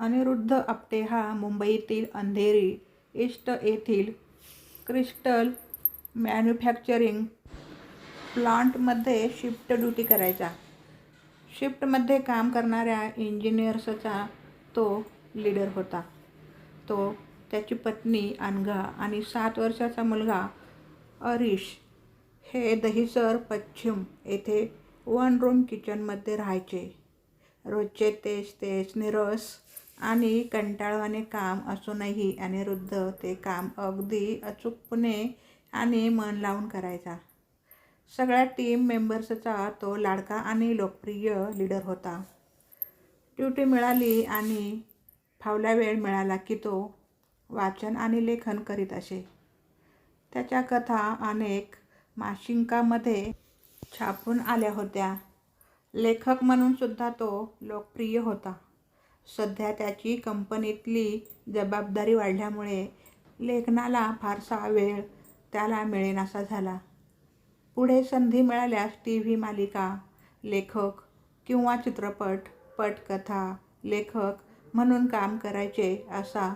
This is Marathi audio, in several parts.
अनिरुद्ध आपटे हा मुंबईतील अंधेरी ईस्ट येथील क्रिस्टल मॅन्युफॅक्चरिंग प्लांटमध्ये शिफ्ट ड्युटी करायचा. शिफ्टमध्ये काम करणाऱ्या इंजिनियर्सचा तो लीडर होता. तो, त्याची पत्नी अनघा आणि सात वर्षाचा मुलगा अरिश हे दहिसर पश्चिम येथे वन रूम किचनमध्ये राहायचे. रोजचे तेच तेच निरस आणि कंटाळवाने काम असूनही अनिरुद्ध ते काम अगदी अचूकपणे आणि मन लावून करायचा. सगळ्या टीम मेंबर्सचा तो लाडका आणि लोकप्रिय लीडर होता. ड्युटी मिळाली आणि फावला वेळ मिळाला की तो वाचन आणि लेखन करीत असे. त्याच्या कथा अनेक मासिकांमध्ये छापून आल्या होत्या. लेखक म्हणूनसुद्धा तो लोकप्रिय होता. सध्या त्याची कंपनीतली जबाबदारी वाढल्यामुळे लेखनाला फारसा वेळ त्याला मिळेनासा झाला. पुढे संधी मिळाल्यास टी व्ही मालिका लेखक किंवा चित्रपट पटकथा लेखक म्हणून काम करायचे असा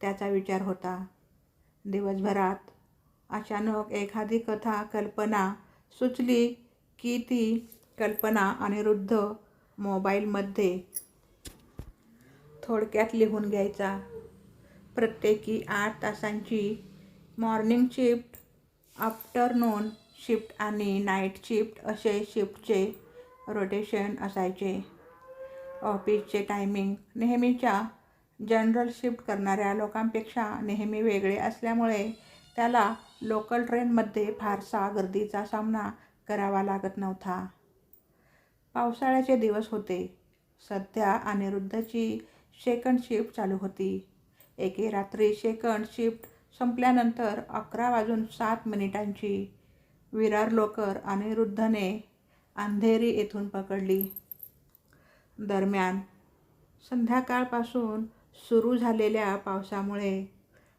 त्याचा विचार होता. दिवसभरात अचानक एखादी कथा कल्पना सुचली की ती कल्पना अनिरुद्ध मोबाईलमध्ये थोडक्यात लिहून घ्यायचा. प्रत्येकी आठ तासांची मॉर्निंग शिफ्ट, आफ्टरनून शिफ्ट आणि नाईट शिफ्ट असे शिफ्टचे रोटेशन असायचे. ऑफिसचे टायमिंग नेहमीच्या जनरल शिफ्ट करणाऱ्या लोकांपेक्षा नेहमी वेगळे असल्यामुळे त्याला लोकल ट्रेनमध्ये फारसा गर्दीचा सामना करावा लागत नव्हता. पावसाळ्याचे दिवस होते. सध्या अनिरुद्धची सेकंड शिफ्ट चालू होती. एके रात्री सेकंड शिफ्ट संपल्यानंतर अकरा वाजून सात मिनिटांची विरार लोकर अनिरुद्धने अंधेरी येथून पकडली. दरम्यान, संध्याकाळपासून सुरू झालेल्या पावसामुळे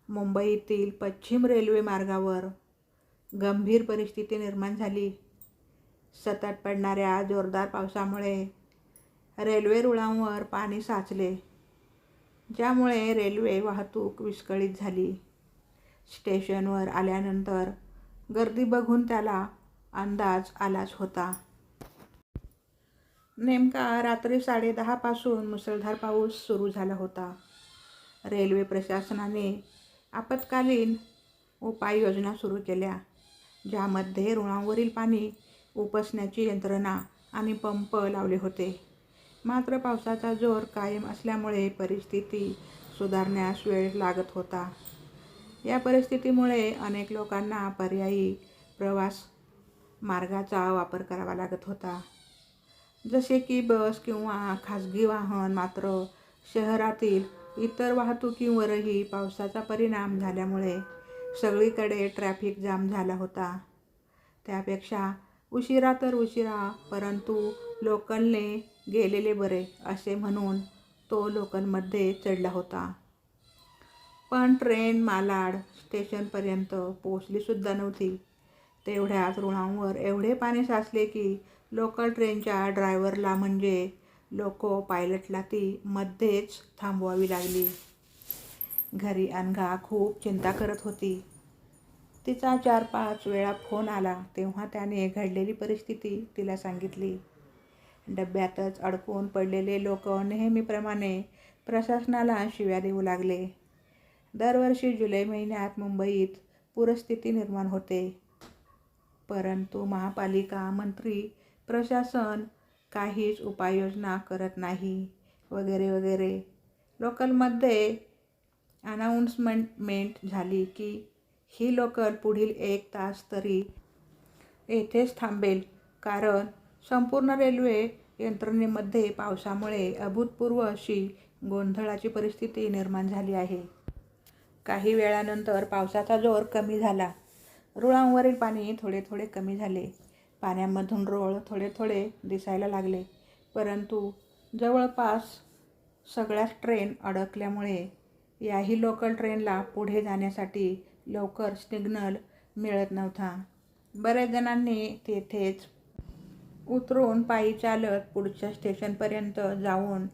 मुंबईतील पश्चिम रेल्वे मार्गावर गंभीर परिस्थिती निर्माण झाली. सतत पडणाऱ्या जोरदार पावसामुळे रेल्वे रुळांवर पाणी साचले, ज्यामुळे रेल्वे वाहतूक विस्कळीत झाली. स्टेशनवर आल्यानंतर गर्दी बघून त्याला अंदाज आलाच होता. नेमका रात्री साडेदहापासून मुसळधार पाऊस सुरू झाला होता. रेल्वे प्रशासनाने आपत्कालीन उपाययोजना सुरू केल्या, ज्यामध्ये रुळांवरील पाणी उपसण्याची यंत्रणा आणि पंप लावले होते. मात्र पावसाचा जोर कायम असल्यामुळे परिस्थिती सुधारण्यास वेळ लागत होता. या परिस्थितीमुळे अनेक लोकांना पर्यायी प्रवास मार्गाचा वापर करावा लागत होता, जसे की बस किंवा खाजगी वाहन. मात्र शहरातील इतर वाहतुकीवरही पावसाचा परिणाम झाल्यामुळे सगळीकडे ट्रॅफिक जाम झाला होता. त्यापेक्षा उशिरा तर उशिरा, परंतु लोकलने गेलेले बरे असे म्हणून तो लोकलमध्ये चढला होता. पण ट्रेन मालाड स्टेशनपर्यंत पोहोचलीसुद्धा नव्हती. तेवढ्याच रुळांवर एवढे पाणी साचले की लोकल ट्रेनच्या ड्रायव्हरला म्हणजे लोको पायलटला ती मध्येच थांबवावी लागली. घरी अनघा खूप चिंता करत होती. तिचा चार-पाच वेळा फोन आला तेव्हा त्याने घडलेली परिस्थिती तिला सांगितली. डब्यातच अडकून पडलेले लोक नेहमीप्रमाणे प्रशासनाला शिव्या देऊ लागले. दरवर्षी जुलै महिन्यात मुंबईत पूरस्थिती निर्माण होते. परंतु महापालिका, मंत्री, प्रशासन काहीच उपाययोजना करत नाही, वगैरे वगैरे. लोकलमध्ये अनाऊन्समेंटमेंट झाली की ही लोकल पुढील एक तास तरी येथेच थांबेल, कारण संपूर्ण रेल्वे यंत्रणेमध्ये पावसामुळे अभूतपूर्व अशी गोंधळाची परिस्थिती निर्माण झाली आहे. काही वेळानंतर पावसाचा जोर कमी झाला. रुळांवरील पाणी थोडे थोडे कमी झाले. पाण्यामधून रोळ थोडे थोडे दिसायला लागले. परंतु जवळपास सगळ्याच ट्रेन अडकल्यामुळे याही लोकल ट्रेनला पुढे जाण्यासाठी लवकर सिग्नल मिळत नव्हता. बऱ्याच जणांनी तेथेच उतरून पायी चालत पुढच्या स्टेशनपर्यंत जाऊन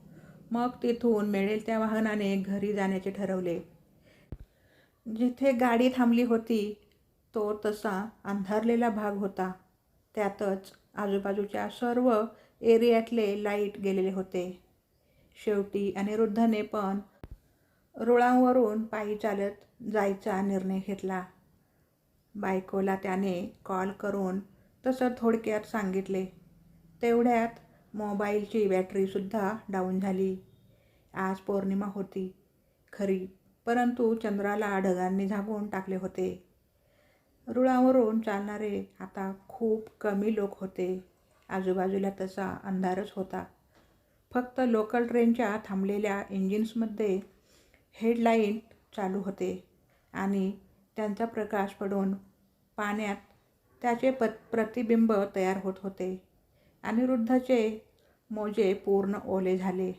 मग तिथून मिळेल त्या वाहनाने घरी जाण्याचे ठरवले. जिथे गाडी थांबली होती तो तसा अंधारलेला भाग होता. त्यातच आजूबाजूच्या सर्व एरियातले लाइट गेलेले होते. शेवटी अनिरुद्धने पण रुळांवरून पायी चालत जायचा निर्णय घेतला. बायकोला त्याने कॉल करून तसं थोडक्यात सांगितले. तेवढ्यात मोबाईलची बॅटरीसुद्धा डाऊन झाली. आज पौर्णिमा होती. खरी परंतु चंद्राला ढगांनी झाकून टाकले होते. रुळावरून चालणारे आता खूप कमी लोक होते. आजूबाजूला तसा अंधारच होता. फक्त लोकल ट्रेनच्या थांबलेल्या इंजिन्समध्ये हेडलाईट चालू होते आणि त्यांचा प्रकाश पडून पाण्यात त्याचे प प्रतिबिंब तयार होत होते. अनिरुद्धचे मोजे पूर्ण ओले झाले.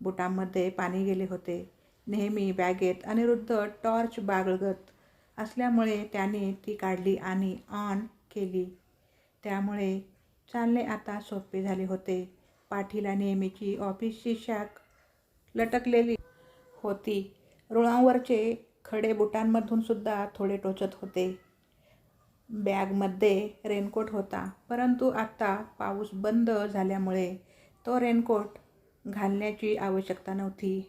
बुटांमध्ये पाणी गेले होते. नेहमी बॅगेत अनिरुद्ध टॉर्च बागळगत असल्यामुळे त्याने ती काढली आणि ऑन केली. त्यामुळे चालणे आता सोपे झाले होते. पाठीला नेहमीची ऑफिसची शाख लटकलेली होती. रुळांवरचे खडे बुटांमधून सुद्धा थोडे टोचत होते. बॅगमध्ये रेनकोट होता. परंतु आत्ता पाऊस बंद झाल्यामुळे तो रेनकोट घालण्याची आवश्यकता नव्हती.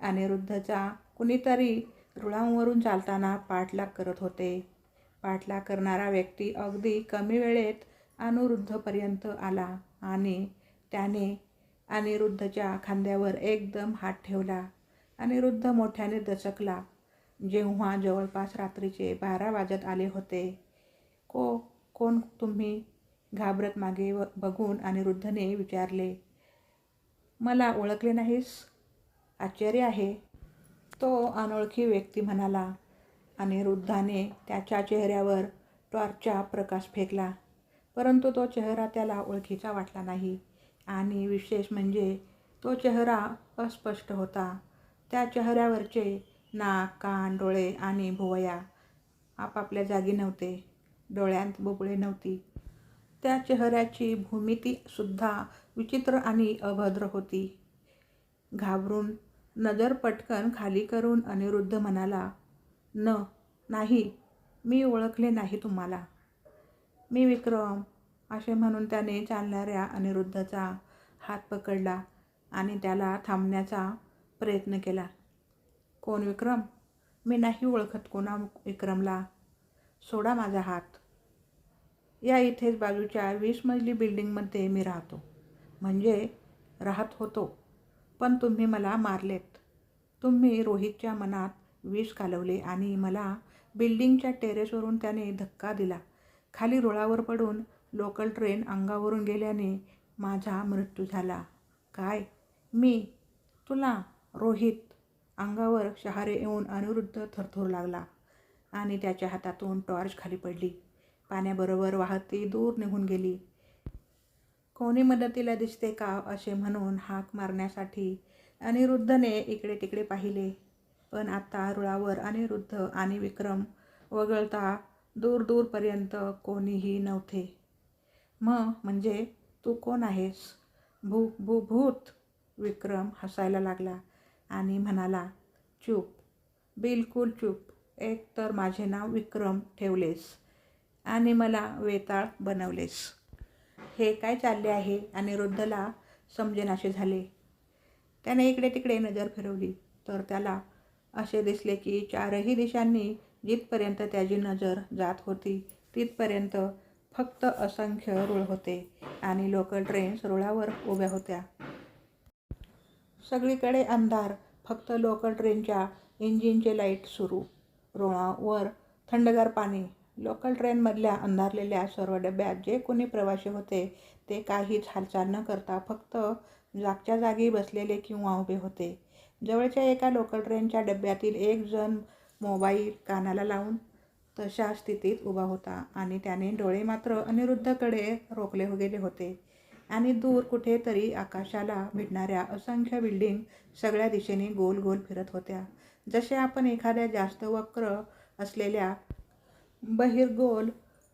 अनिरुद्धचा कुणीतरी रुळांवरून चालताना पाठलाग करत होते. पाठलाग करणारा व्यक्ती अगदी कमी वेळेत अनिरुद्धपर्यंत आला आणि त्याने अनिरुद्धच्या खांद्यावर एकदम हात ठेवला. अनिरुद्ध मोठ्याने दचकला. जेव्हा जवळपास रात्रीचे बारा वाजत आले होते को कोण तुम्ही? घाबरत मागे व बघून अनिरुद्धने विचारले मला ओळखले नाहीस? आश्चर्य आहे. तो अनोळखी व्यक्ती म्हणाला. अनिरुद्धाने त्याच्या चेहऱ्यावर टॉर्चचा प्रकाश फेकला परंतु तो चेहरा त्याला ओळखीचा वाटला नाही. आणि विशेष म्हणजे तो चेहरा अस्पष्ट होता. त्या चेहऱ्यावरचे नाक कान डोळे आणि भुवया आपापल्या जागी नव्हते. डोळ्यांत बुबळे नव्हती. त्या चेहऱ्याची भूमितीसुद्धा विचित्र आणि अभद्र होती. घाबरून नजर पटकन खाली करून अनिरुद्ध म्हणाला न नाही मी ओळखले नाही तुम्हाला. मी विक्रम असे म्हणून त्याने चालणाऱ्या अनिरुद्धचा हात पकडला आणि त्याला थांबण्याचा प्रयत्न केला. कोण विक्रम? मी नाही ओळखत कोणा विक्रमला. सोडा माझा हात. या इथेच बाजूच्या वीस मजली बिल्डिंगमध्ये मी राहतो. म्हणजे राहत होतो. पण तुम्ही मला मारलेत. तुम्ही रोहितच्या मनात विष घालवले आणि मला बिल्डिंगच्या टेरेसवरून त्याने धक्का दिला. खाली रुळावर पडून लोकल ट्रेन अंगावरून गेल्याने माझा मृत्यू झाला. काय? मी? तुला? रोहित? अंगावर शहारे येऊन अनिरुद्ध थरथरू लागला. आणि त्याच्या हातातून टॉर्च खाली पडली. पाण्याबरोबर वाहत ती दूर निघून गेली. कोणी मदतीला दिसते का असे म्हणून हाक मारण्यासाठी अनिरुद्धने इकडे तिकडे पाहिले. पण आता रुळावर अनिरुद्ध आणि विक्रम वगळता दूर दूरपर्यंत कोणीही नव्हते. मग म्हणजे तू कोण आहेस? भू भू भूत! विक्रम हसायला लागला आणि म्हणाला चूप. बिलकुल चूप. एक तर माझे नाव विक्रम ठेवलेस आणि मला वेताळ बनवलेस. हे काय चालले आहे? आणि वृद्धला समजेनाशे झाले. त्याने इकडे तिकडे नजर फिरवली. तर त्याला असे दिसले की चारही दिशांनी जिथपर्यंत त्याची नजर जात होती तिथपर्यंत फक्त असंख्य रुळ होते आणि लोकल ट्रेन्स रुळावर उभ्या होत्या. सगळीकडे अंधार. फक्त लोकल ट्रेनच्या इंजिनचे लाइट सुरू. रुळावर थंडगार पाणी. लोकल ट्रेनमधल्या अंधारलेल्या सर्व डब्यात जे कोणी प्रवासी होते ते काहीच हालचाल न करता फक्त जागच्या जागी बसलेले किंवा उभे होते. जवळच्या एका लोकल ट्रेनच्या डब्यातील एक जण मोबाईल कानाला लावून तशा स्थितीत उभा होता आणि त्याने डोळे मात्र अनिरुद्धकडे रोखले गेले होते आणि दूर कुठेतरी आकाशाला भिडणाऱ्या असंख्य बिल्डिंग सगळ्या दिशेने गोल गोल फिरत होत्या. जसे आपण एखाद्या जास्त वक्र असलेल्या बहिर्गोल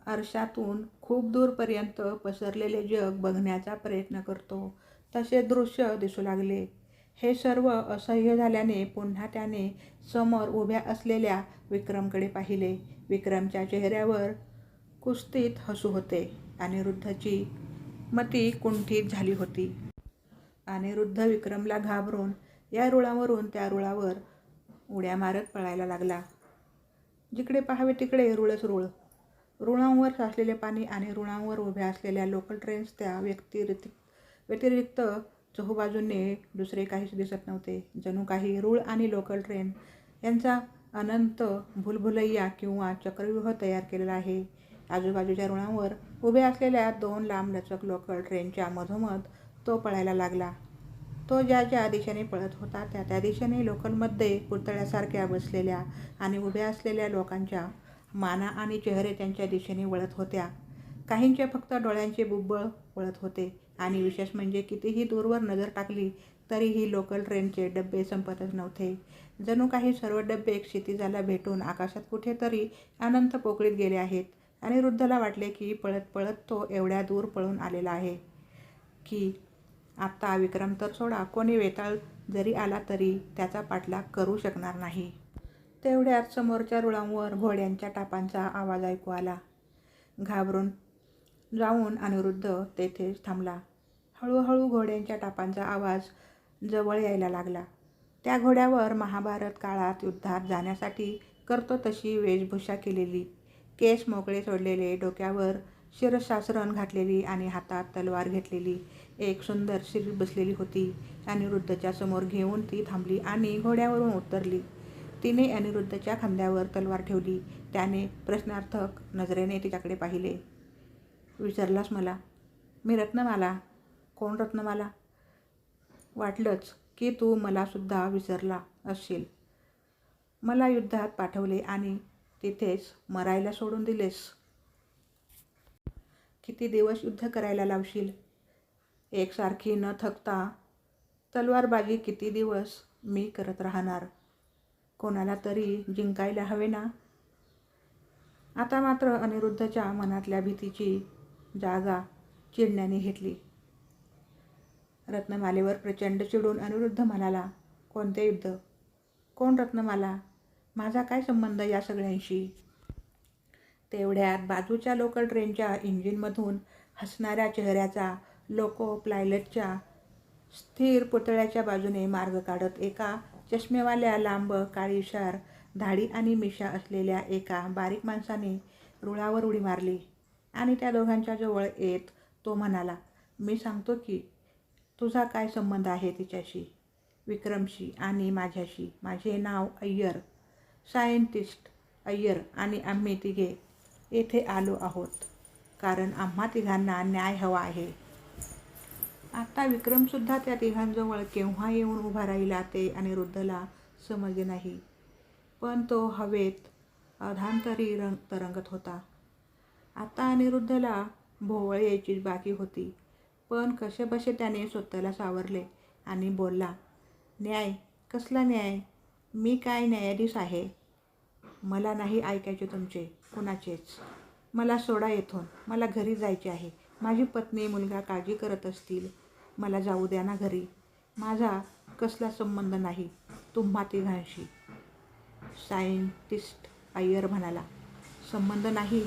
आरशातून खूप दूरपर्यंत पसरलेले जग बघण्याचा प्रयत्न करतो तसे दृश्य दिसू लागले. हे सर्व असह्य झाल्याने पुन्हा त्याने समोर उभ्या असलेल्या विक्रमकडे पाहिले. विक्रमच्या चेहऱ्यावर कुस्तीत हसू होते अनिरुद्धची मती कुंठित झाली होती. अनिरुद्ध विक्रमला घाबरून या रुळावरून त्या रुळावर उड्या मारत पळायला लागला. जिकडे पाहावे तिकडे रुळच रुळ. रुळांवर साचलेले पाणी आणि रुळांवर उभ्या असलेल्या लोकल ट्रेन्स त्या व्यतिरिक्त व्यतिरिक्त चहूबाजूने दुसरे काहीच दिसत नव्हते. जणू काही रुळ आणि लोकल ट्रेन यांचा अनंत भुलभुलैया किंवा चक्रव्यूह तयार केलेला आहे. आजूबाजूच्या रुळांवर उभ्या असलेल्या दोन लांबलचक लोकल ट्रेनच्या मधोमध तो पळायला लागला. तो ज्या ज्या दिशेने पळत होता त्या त्या दिशेने लोकलमध्ये पुतळ्यासारख्या बसलेल्या आणि उभ्या असलेल्या लोकांच्या माना आणि चेहरे त्यांच्या दिशेने वळत होत्या. काहींचे फक्त डोळ्यांचे बुब्बळ वळत होते आणि विशेष म्हणजे कितीही दूरवर नजर टाकली तरीही लोकल ट्रेनचे डबे संपतच नव्हते. जणू काही सर्व डबे क्षितिजाला भेटून आकाशात कुठेतरी अनंत पोकळीत गेले आहेत आणि वृद्धला वाटले की पळत पळत तो एवढ्या दूर पळून आलेला आहे की आत्ता विक्रम तर सोडा कोणी वेताळ जरी आला तरी त्याचा पाठलाग करू शकणार नाही. तेवढ्यात समोरच्या रुळांवर घोड्यांच्या टापांचा आवाज ऐकू आला. घाबरून जाऊन अनिरुद्ध तेथेच थांबला. हळूहळू घोड्यांच्या टापांचा आवाज जवळ यायला लागला. त्या घोड्यावर महाभारत काळात युद्धात जाण्यासाठी करतो तशी वेशभूषा केलेली. केस मोकळे सोडलेले डोक्यावर शिरशासरण घातलेली आणि हातात तलवार घेतलेली. एक सुंदर शिर बसलेली होती. अनिरुद्धच्या समोर घेऊन ती थांबली आणि घोड्यावरून उतरली. तिने अनिरुद्धच्या खांद्यावर तलवार ठेवली. त्याने प्रश्नार्थक नजरेने तिच्याकडे पाहिले. विचारलास मला? मी रत्नमाला? कोण रत्नमाला? वाटलंच की तू मलासुद्धा विसरला असशील. मला युद्धात पाठवले आणि तिथेच मरायला सोडून दिलेस. किती दिवस युद्ध करायला लावशील? एकसारखी न थकता तलवारबाजी किती दिवस मी करत राहणार? कोणाला तरी जिंकायला हवे ना? आता मात्र अनिरुद्धच्या मनातल्या भीतीची जागा चिडण्याने घेतली. रत्नमालेवर प्रचंड चिडून अनिरुद्ध म्हणाला कोणते युद्ध? कोण रत्नमाला? माझा काय संबंध या सगळ्यांशी? तेवढ्यात बाजूच्या लोकल ट्रेनच्या इंजिनमधून हसणाऱ्या चेहऱ्याचा लोको प्लायलटच्या स्थिर पुतळ्याच्या बाजूने मार्ग काढत एका चष्मेवाल्या लांब काळीशार धाडी आणि मिशा असलेल्या एका बारीक माणसाने रुळावर उडी मारली आणि त्या दोघांच्या जवळ येत तो म्हणाला मी सांगतो की तुझा काय संबंध आहे तिच्याशी? विक्रमशी आणि माझ्याशी? माझे नाव अय्यर. सायंटिस्ट अय्यर आणि आम्ही तिघे येथे आलो आहोत. कारण आम्हा तिघांना न्याय हवा आहे. आता विक्रमसुद्धा त्या तिघांजवळ केव्हा येऊन उभा राहिला ते अनिरुद्धला समजले नाही. पण तो हवेत अधांतरी रंग तरंगत होता. आता अनिरुद्धला भोवळ यायची बाकी होती. पण कसेबसे त्याने स्वतःला सावरले आणि बोलला न्याय कसला न्याय? मी काय न्यायाधीश आहे? मला नाही ऐकायचे तुमचे कुणाचेच. मला सोडा येथून. मला घरी जायचे आहे. माझी पत्नी मुलगा काळजी करत असतील. मला जाऊ द्या ना घरी. माझा कसला संबंध नाही तुम्हा तिघांशी. सायंटिस्ट अय्यर म्हणाला संबंध नाही.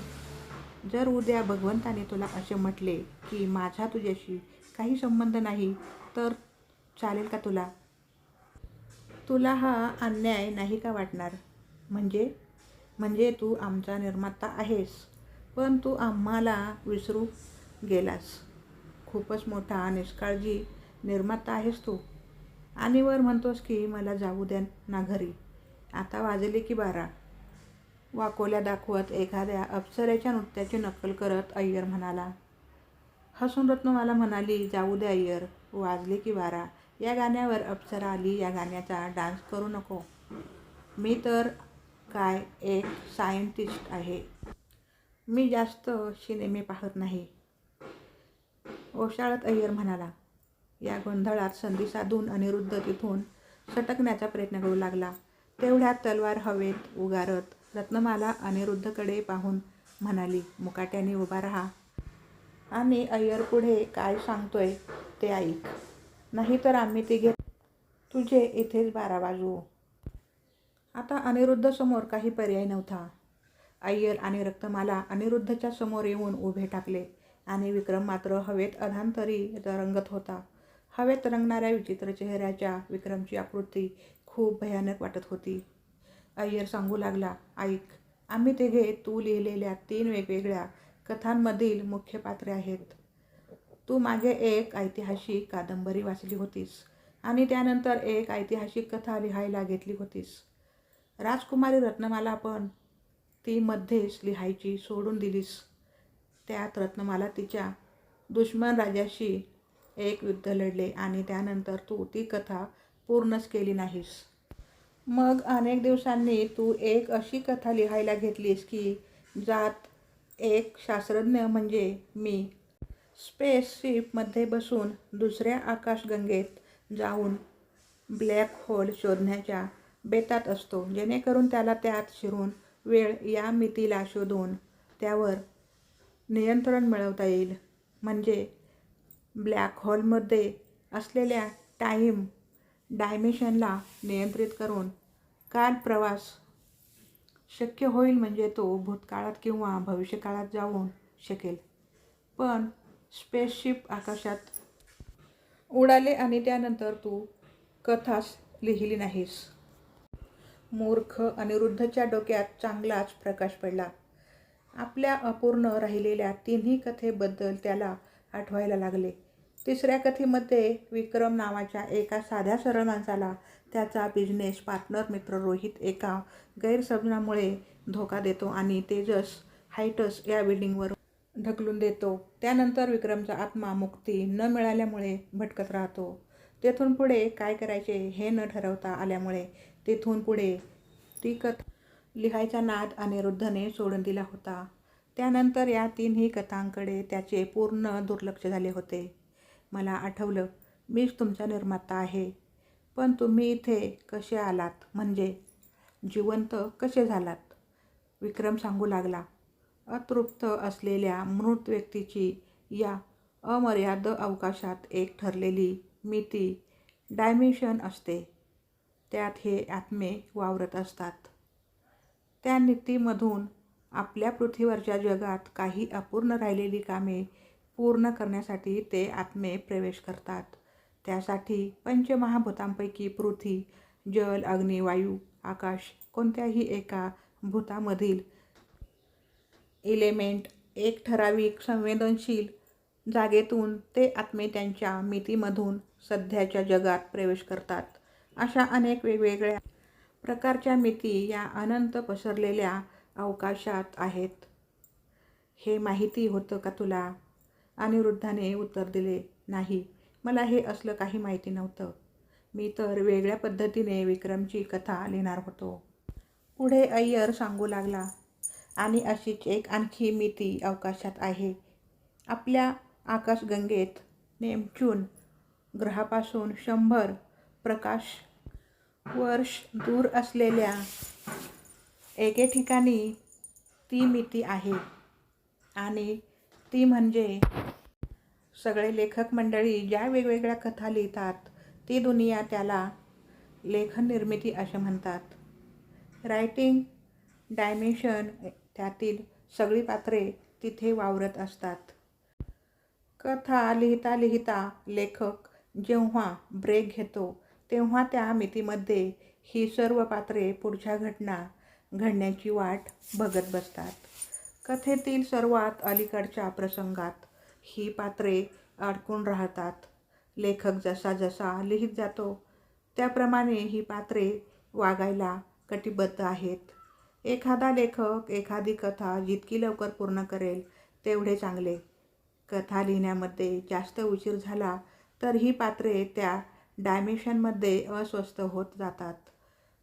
जर उद्या भगवंताने तुला असे म्हटले की माझा तुझ्याशी काही संबंध नाही तर चालेल का तुला? तुला हा अन्याय नाही का वाटणार? म्हणजे? म्हणजे तू आमचा निर्माता आहेस पण तू आम्हाला विसरू गेलास. खूपच मोठा निष्काळजी निर्माता आहेस तू. आणि वर म्हणतोस की मला जाऊ द्या ना घरी. आता वाजले की बारा. वाकोल्या दाखवत एखाद्या अप्सरेच्या नृत्याची नक्कल करत अय्यर म्हणाला. हसून रत्नमाला म्हणाली जाऊ द्या अय्यर वाजले की बारा. या गाण्यावर अप्सरा आली या गाण्याचा डान्स करू नको. मी तर काय एक सायंटिस्ट आहे. मी जास्त सिनेमे पाहत नाही. ओशाळत अय्यर म्हणाला या गोंधळात संधी साधून अनिरुद्ध तिथून सटकण्याचा प्रयत्न करू लागला. तेवढ्यात तलवार हवेत उगारत रत्नमाला अनिरुद्धकडे पाहून म्हणाली मुकाट्याने उभा राहा. आणि अय्यर पुढे काय सांगतोय ते ऐक. नाहीतर आम्ही तिघे तुझे इथेच बारा वाजू आता अनिरुद्ध समोर काही पर्याय नव्हता. अय्यर आणि रक्तमाला अनिरुद्धच्या समोर येऊन उभे टाकले आणि विक्रम मात्र हवेत अधांतरी रंगत होता. हवेत रंगणाऱ्या विचित्र चेहऱ्याच्या विक्रमची आकृती खूप भयानक वाटत होती. अय्यर सांगू लागला ऐक आम्ही तिघे तू लिहिलेल्या तीन वेगवेगळ्या कथांमधील मुख्य पात्रे आहेत. तू मागे एक ऐतिहासिक कादंबरी वाचली होतीस आणि त्यानंतर एक ऐतिहासिक कथा लिहायला घेतली होतीस. राजकुमारी रत्नमाला पण ती मध्येच लिहायची सोडून दिलीस. त्यात रत्नमाला तिच्या दुश्मन राजाशी एक युद्ध लढले आणि त्यानंतर तू ती कथा पूर्णच केली नाहीस. मग अनेक दिवसांनी तू एक अशी कथा लिहायला घेतलीस की ज्यात एक शास्त्रज्ञ म्हणजे मी. स्पेसशिपमध्ये बसून दुसऱ्या आकाशगंगेत जाऊन ब्लॅक होल शोधण्याच्या बेतात असतो. जेणेकरून त्याला त्यात शिरून वेळ या मितीला शोधून त्यावर नियंत्रण मिळवता येईल. म्हणजे ब्लॅक होलमध्ये असलेल्या टाईम डायमेशनला नियंत्रित करून काल प्रवास शक्य होईल म्हणजे तो भूतकाळात किंवा भविष्यकाळात जाऊन शकेल. पण स्पेसशिप आकाशात उडाले आणि त्यानंतर तू कथाच लिहिली नाहीस. मूर्ख अनिरुद्धच्या डोक्यात चांगलाच प्रकाश पडला. आपल्या अपूर्ण राहिलेल्या तिन्ही कथेबद्दल त्याला आठवायला लागले. तिसऱ्या कथेमध्ये विक्रम नावाच्या एका साध्या सरळ माणसाला त्याचा बिझनेस पार्टनर मित्र रोहित एका गैरसमजामुळे धोका देतो आणि तेजस हायटस या बिल्डिंगवर ढकलून देतो. त्यानंतर विक्रमचा आत्मा मुक्ती न मिळाल्यामुळे भटकत राहतो. तेथून पुढे काय करायचे हे न ठरवता आल्यामुळे तेथून पुढे ती कथा लिहायचा नाद अनिरुद्धने सोडून दिला होता. त्यानंतर या तीनही कथांकडे त्याचे पूर्ण दुर्लक्ष झाले होते. मला आठवलं मीच तुमचा निर्माता आहे. पण तुम्ही इथे कसे आलात? म्हणजे जिवंत कसे झालात? विक्रम सांगू लागला. अतृप्त असलेल्या मृत व्यक्तीची या अमर्याद अवकाशात एक ठरलेली मिती डायमेन्शन असते. त्यात हे आत्मे वावरत असतात. त्या नीतीमधून आपल्या पृथ्वीवरच्या जगात काही अपूर्ण राहिलेली कामे पूर्ण करण्यासाठी ते आत्मे प्रवेश करतात. त्यासाठी पंचमहाभूतांपैकी पृथ्वी जल अग्नी वायू आकाश कोणत्याही एका भूतामधील इलेमेंट एक ठराविक संवेदनशील जागेतून ते आत्मे त्यांच्या मितीमधून सध्याच्या जगात प्रवेश करतात. अशा अनेक वेगवेगळ्या प्रकारच्या मिती या अनंत पसरलेल्या अवकाशात आहेत. हे माहिती होतं का तुला? अनिरुद्धाने उत्तर दिले नाही मला हे असलं काही माहिती नव्हतं. मी तर वेगळ्या पद्धतीने विक्रमची कथा लिहिणार होतो. पुढे अय्यर सांगू लागला आणि अशीच एक आणखी मिती अवकाशात आहे. आपल्या आकाशगंगेत नेमचून ग्रहापासून शंभर प्रकाश वर्ष दूर असलेल्या एके ठिकाणी ती मिती आहे. आणि ती म्हणजे सगळे लेखक मंडळी ज्या वेगवेगळ्या कथा लिहितात ती दुनिया त्याला लेखन निर्मिती असे म्हणतात. रायटिंग डायमेन्शन त्यातील सगळी पात्रे तिथे वावरत असतात. कथा लिहिता लिहिता लेखक जेव्हा ब्रेक घेतो तेव्हा त्या मितीमध्ये ही सर्व पात्रे पुढच्या घटना घडण्याची वाट बघत बसतात. कथेतील सर्वात अलीकडच्या प्रसंगात ही पात्रे अडकून राहतात. लेखक जसा जसा लिहित जातो त्याप्रमाणे ही पात्रे वागायला कटिबद्ध आहेत. एखादा लेखक एखादी कथा जितकी लवकर पूर्ण करेल तेवढे चांगले. कथा लिहिण्यामध्ये जास्त उशीर झाला तर ही पात्रे त्या डायमेशनमध्ये अस्वस्थ होत जातात.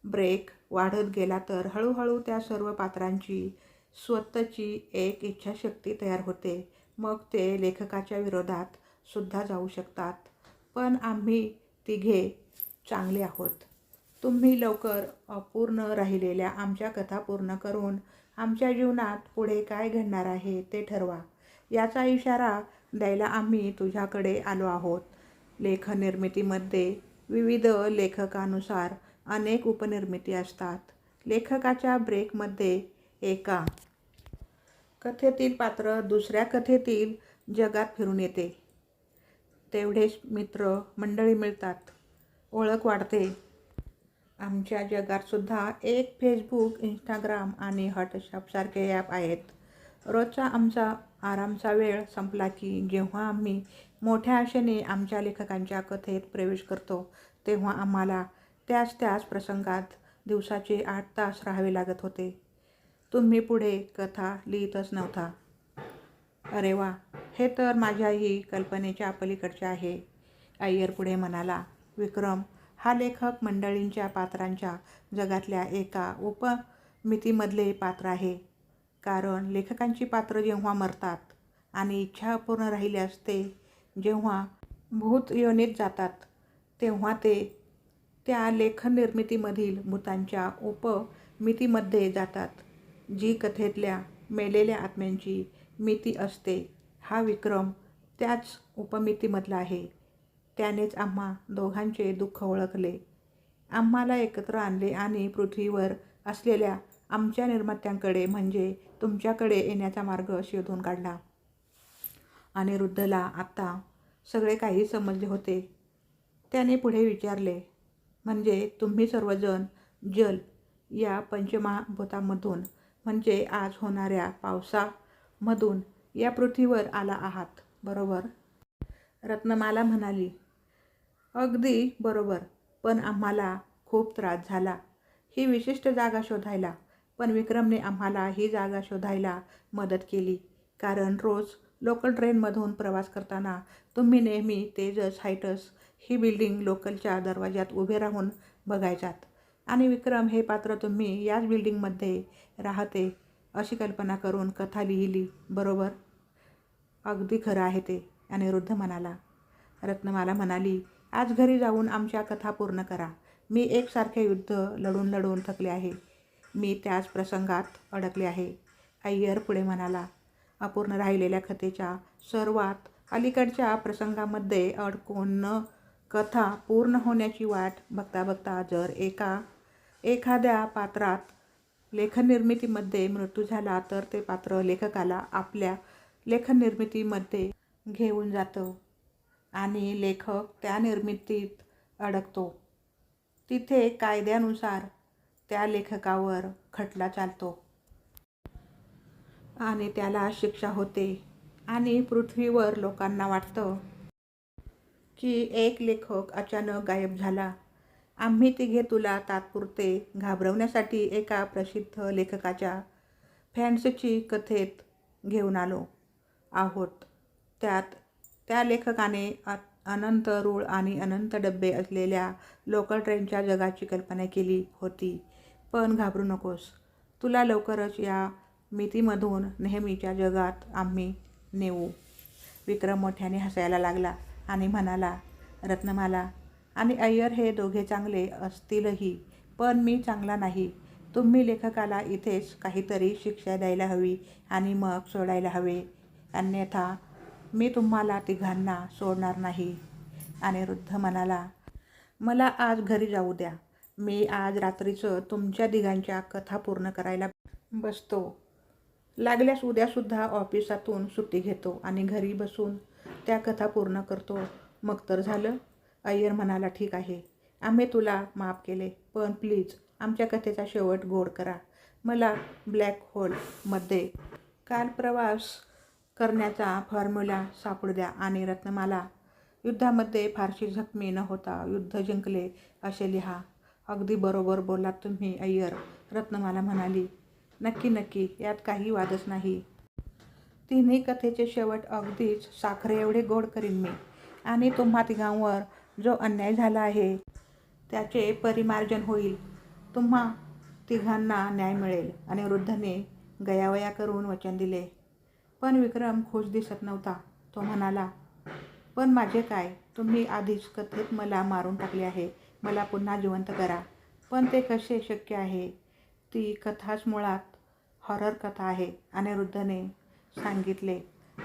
ब्रेक वाढत गेला तर हळूहळू त्या सर्व पात्रांची स्वतःची एक इच्छाशक्ती तयार होते. मग ते लेखकाच्या विरोधात सुद्धा जाऊ शकतात. पण आम्ही तिघे चांगले आहोत. तुम्ही लवकर अपूर्ण राहिलेल्या आमच्या कथा पूर्ण करून आमच्या जीवनात पुढे काय घडणार आहे ते ठरवा. याचा इशारा द्यायला आम्ही तुझ्याकडे आलो आहोत. लेखनिर्मितीमध्ये विविध लेखकानुसार अनेक उपनिर्मिती असतात. लेखकाच्या ब्रेकमध्ये एका कथेतील पात्र दुसऱ्या कथेतील जगात फिरून येते. तेवढेच मित्र मंडळी मिळतात. ओळख वाढते. आमच्या जगातसुद्धा एक फेसबुक इंस्टाग्राम आणि हॉटशॉपसारखे ॲप आहेत. रोजचा आमचा आरामचा वेळ संपला की जेव्हा आम्ही मोठ्या आशेने आमच्या लेखकांच्या कथेत प्रवेश करतो तेव्हा आम्हाला त्याच त्याच प्रसंगात दिवसाचे आठ तास राहावे लागत होते. तुम्ही पुढे कथा लिहितच नव्हता. अरे वा हे तर माझ्याही कल्पनेच्या पलीकडचे आहे. अय्यर पुढे म्हणाला विक्रम हा लेखक मंडळींच्या पात्रांच्या जगातल्या एका उपमितीमधले पात्र आहे. कारण लेखकांची पात्र जेव्हा मरतात आणि इच्छा अपूर्ण राहिल्यास ते जेव्हा भूत योनीत जातात तेव्हा ते त्या लेखननिर्मितीमधील भूतांच्या उपमितीमध्ये जातात जी कथेतल्या मेलेल्या आत्म्यांची मिती असते. हा विक्रम त्याच उपमितीमधला आहे. त्यानेच आम्हा दोघांचे दुःख ओळखले. आम्हाला एकत्र आणले आणि पृथ्वीवर असलेल्या आमच्या निर्मात्यांकडे म्हणजे तुमच्याकडे येण्याचा मार्ग शोधून काढला. अनिरुद्धला आत्ता सगळे काही समजले होते. त्याने पुढे विचारले म्हणजे तुम्ही सर्वजण जल या पंचमहाभूतामधून म्हणजे आज होणाऱ्या पावसामधून या पृथ्वीवर आला आहात बरोबर? रत्नमाला म्हणाली अगदी बरोबर पण आम्हाला खूप त्रास झाला. ही विशिष्ट जागा शोधायला. पण विक्रमने आम्हाला ही जागा शोधायला मदत केली कारण रोज लोकल ट्रेनमधून प्रवास करताना तुम्ही नेहमी तेजस हायटस ही बिल्डिंग लोकलच्या दरवाज्यात उभे राहून बघायचात. आणि विक्रम हे पात्र तुम्ही याच बिल्डिंगमध्ये राहते अशी कल्पना करून कथा लिहिली बरोबर? अगदी खरं आहे ते अनिरुद्ध म्हणाला. रत्नमाला म्हणाली आज घरी जाऊन आमच्या कथा पूर्ण करा. मी एकसारखे युद्ध लढून लढून थकले आहे. मी त्याच प्रसंगात अडकले आहे. अय्यर पुढे म्हणाला अपूर्ण राहिलेल्या कथेच्या सर्वात अलीकडच्या प्रसंगामध्ये अडकून न कथा पूर्ण होण्याची वाट बघता बघता जर एका एखाद्या पात्रात लेखननिर्मितीमध्ये मृत्यू झाला तर ते पात्र लेखकाला आपल्या लेखननिर्मितीमध्ये घेऊन जातं आणि लेखक त्या निर्मितीत अडकतो. तिथे कायद्यानुसार त्या लेखकावर खटला चालतो. आणि त्याला शिक्षा होते आणि पृथ्वीवर लोकांना वाटतं की एक लेखक अचानक गायब झाला. आम्ही तिघे तुला तात्पुरते घाबरवण्यासाठी एका प्रसिद्ध लेखकाच्या फॅन्सची कथेत घेऊन आलो आहोत. त्यात त्या लेखकाने अनंत रूळ आणि अनंत डब्बे असलेल्या लोकल ट्रेनच्या जगाची कल्पना केली होती. पण घाबरू नकोस. तुला लवकरच या मितीमधून नेहमीच्या जगात आम्ही नेऊ. विक्रम मोठ्याने हसायला लागला आणि म्हणाला रत्नमाला आणि अय्यर हे दोघे चांगले असतीलही पण मी चांगला नाही. तुम्ही लेखकाला इथेच काहीतरी शिक्षा द्यायला हवी आणि मग सोडायला हवे. अन्यथा मी तुम्हाला तिघांना सोडणार नाही. अनिरुद्ध म्हणाला मला आज घरी जाऊ द्या. मी आज रात्रीचं तुमच्या तिघांच्या कथा पूर्ण करायला बसतो. लागल्यास उद्यासुद्धा ऑफिसातून सुट्टी घेतो आणि घरी बसून त्या कथा पूर्ण करतो. मग तर झालं. अय्यर म्हणाला ठीक आहे. आम्ही तुला माफ केले पण प्लीज आमच्या कथेचा शेवट गोड करा. मला ब्लॅक होलमध्ये काल प्रवास करण्याचा फॉर्म्युला सापडू द्या आणि रत्नमाला युद्धामध्ये फारशी जखमी न होता युद्ध जिंकले असे लिहा. अगदी बरोबर बोलात तुम्ही अय्यर रत्नमाला म्हणाली. नक्की नक्की. यात काही वादच नाही. तिन्ही कथेचे शेवट अगदीच साखरे एवढे गोड करीन मी. आणि तुम्हा तिघांवर जो अन्याय झाला आहे त्याचे परिमार्जन होईल. तुम्हा तिघांना न्याय मिळेल. आणि वृद्धने गयावया करून वचन दिले. पण विक्रम खुश दिसत नव्हता. तो म्हणाला पण माझे काय? तुम्ही आधीच कथेत मला मारून टाकले आहे. मला पुन्हा जिवंत करा. पण ते कसे शक्य आहे? ती कथाच मुळात हॉरर कथा आहे अनिरुद्धने सांगितले.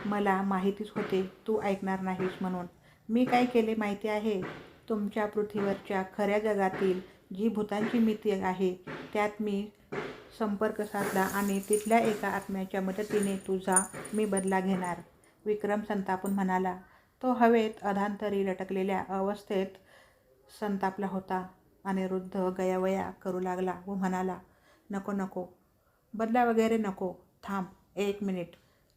मला माहितीच होते तू ऐकणार नाहीस म्हणून. मी काय केले माहिती आहे? तुमच्या पृथ्वीवरच्या खऱ्या जगातील जी भूतांची मिती आहे त्यात मी संपर्क साधला आणि तिथल्या एका आत्म्याच्या मदतीने तुझा मी बदला घेणार. विक्रम संतापून म्हणाला तो हवेत अधांतरी लटकलेल्या अवस्थेत संतापला होता. अनिरुद्ध गयावया करू लागला व म्हणाला नको नको. बदला वगैरे नको. थांब एक मिनिट.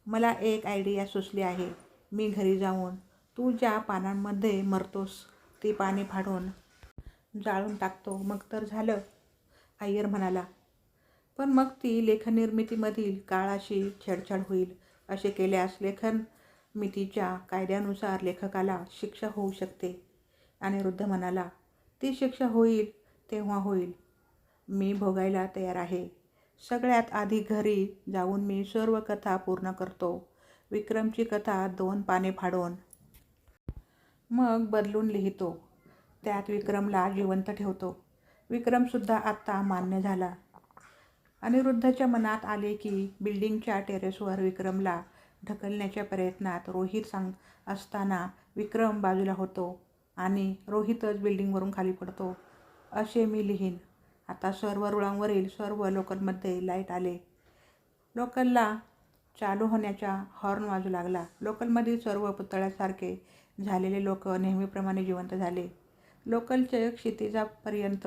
मला एक आयडिया सुचली आहे. मी घरी जाऊन तू ज्या पानांमध्ये मरतोस. ती पाने फाडून जाळून टाकतो. मग तर झालं अय्यर म्हणाला. पण मग ती लेखननिर्मितीमधील काळाशी छेडछाड होईल. असे केल्यास लेखनमितीच्या कायद्यानुसार लेखकाला शिक्षा होऊ शकते. अनिरुद्ध म्हणाला ती शिक्षा होईल तेव्हा होईल. मी भोगायला तयार आहे. सगळ्यात आधी घरी जाऊन मी सर्व कथा पूर्ण करतो. विक्रमची कथा दोन पाने फाडून. मग बदलून लिहितो. त्यात विक्रमला जिवंत ठेवतो. विक्रमसुद्धा आत्ता मान्य झाला. अनिरुद्धच्या मनात आले की बिल्डिंगच्या टेरेसवर विक्रमला ढकलण्याच्या प्रयत्नात रोहित सांग असताना विक्रम बाजूला होतो आणि रोहितच बिल्डिंगवरून खाली पडतो. असे मी लिहीन. आता सर्व रुळांवरील सर्व लोकलमध्ये लाइट आले. लोकलला चालू होण्याचा हॉर्न वाजू लागला. लोकलमधील सर्व पुतळ्यासारखे झालेले लोक नेहमीप्रमाणे जिवंत झाले. लोकलचे क्षितिजापर्यंत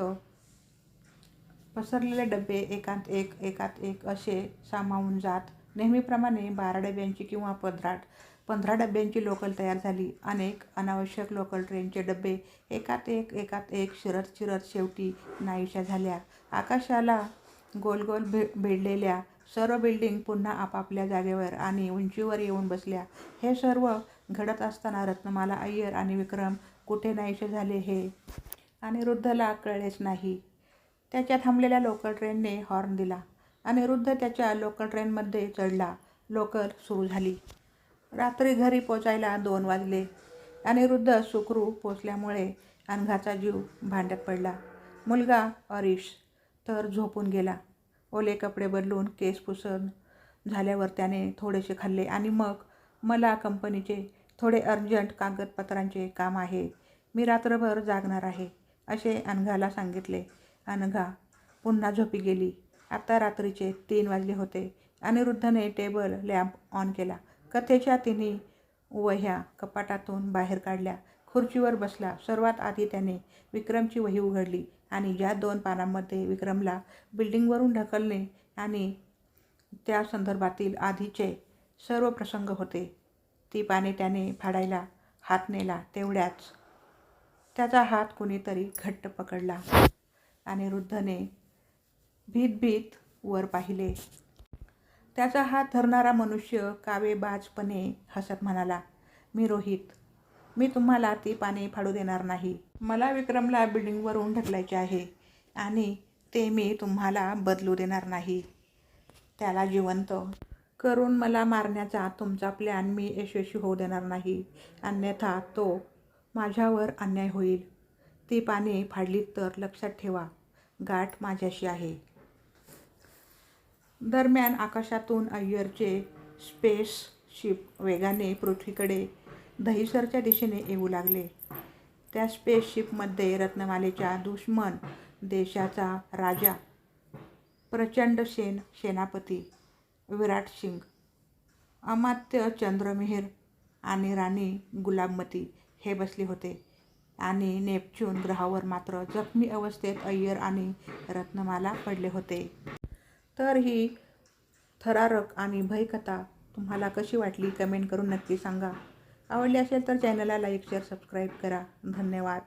पसरलेले डबे एकांत एक एकात एक असे सामावून जात. नेहमीप्रमाणे बारा डब्यांची किंवा पदराट पंधरा डब्यांची लोकल तयार झाली. अनेक अनावश्यक लोकल ट्रेनचे डबे एकात एक एकात एक शिरत शिरत शेवटी नाहीशा झाल्या. आकाशाला गोल गोल भे भिडलेल्या सर्व बिल्डिंग पुन्हा आपापल्या जागेवर आणि उंचीवर येऊन बसल्या. हे सर्व घडत असताना रत्नमाला अय्यर आणि विक्रम कुठे नाहीसे झाले हे अनिरुद्धला कळलेच नाही. त्याच्या थांबलेल्या लोकल ट्रेनने हॉर्न दिला. अनिरुद्ध त्याच्या लोकल ट्रेनमध्ये चढला. लोकल सुरू झाली. रात्री घरी पोचायला दोन वाजले. अनिरुद्ध सुखरूप पोचल्यामुळे अनघाचा जीव भांड्यात पडला. मुलगा अरिश तर झोपून गेला. ओले कपडे बदलून केस पुसन झाल्यावर त्याने थोडेसे खाल्ले. आणि मग मला कंपनीचे थोडे अर्जंट कागदपत्रांचे काम आहे. मी रात्रभर जागणार आहे असे अनघाला सांगितले. अनघा पुन्हा झोपी गेली. आता रात्रीचे तीन वाजले होते अनिरुद्धने टेबल लॅम्प ऑन केला. कथेच्या तिन्ही वह्या कपाटातून बाहेर काढल्या. खुर्चीवर बसला. सर्वात आधी त्याने विक्रमची वही उघडली आणि ज्या दोन पानांमध्ये विक्रमला बिल्डिंगवरून ढकलणे आणि त्या संदर्भातील आधीचे सर्व प्रसंग होते ती पाने त्याने फाडायला हात नेला. तेवढ्याच त्याचा हात कुणीतरी घट्ट पकडला आणि वृद्धने भीत भीत वर पाहिले. त्याचा हात धरणारा मनुष्य कावेबाजपणे हसत म्हणाला मी रोहित. मी तुम्हाला ती पाने फाडू देणार नाही. मला विक्रमला बिल्डिंगवरून ढकलायचे आहे आणि ते मी तुम्हाला बदलू देणार नाही. त्याला जिवंत. करून मला मारण्याचा तुमचा प्लॅन मी यशस्वी होऊ देणार नाही. अन्यथा तो माझ्यावर अन्याय होईल. ती पाने फाडलीत तर लक्षात ठेवा. गाठ माझ्याशी आहे. दरम्यान आकाशातून अय्यरचे स्पेसशिप वेगाने पृथ्वीकडे दहिसरच्या दिशेने येऊ लागले. त्या स्पेसशिपमध्ये रत्नमालेच्या दुश्मन देशाचा राजा प्रचंड सेन सेनापती विराट सिंग अमात्य चंद्रमिहिर आणि राणी गुलाबमती हे बसले होते आणि नेपच्यून ग्रहावर मात्र जखमी अवस्थेत अय्यर आणि रत्नमाला पडले होते. तर ही थरारक आणि भयकथा तुम्हाला कशी वाटली कमेंट करून नक्की सांगा. आवडली असेल तर चॅनलला लाईक शेअर सबस्क्राईब करा. धन्यवाद.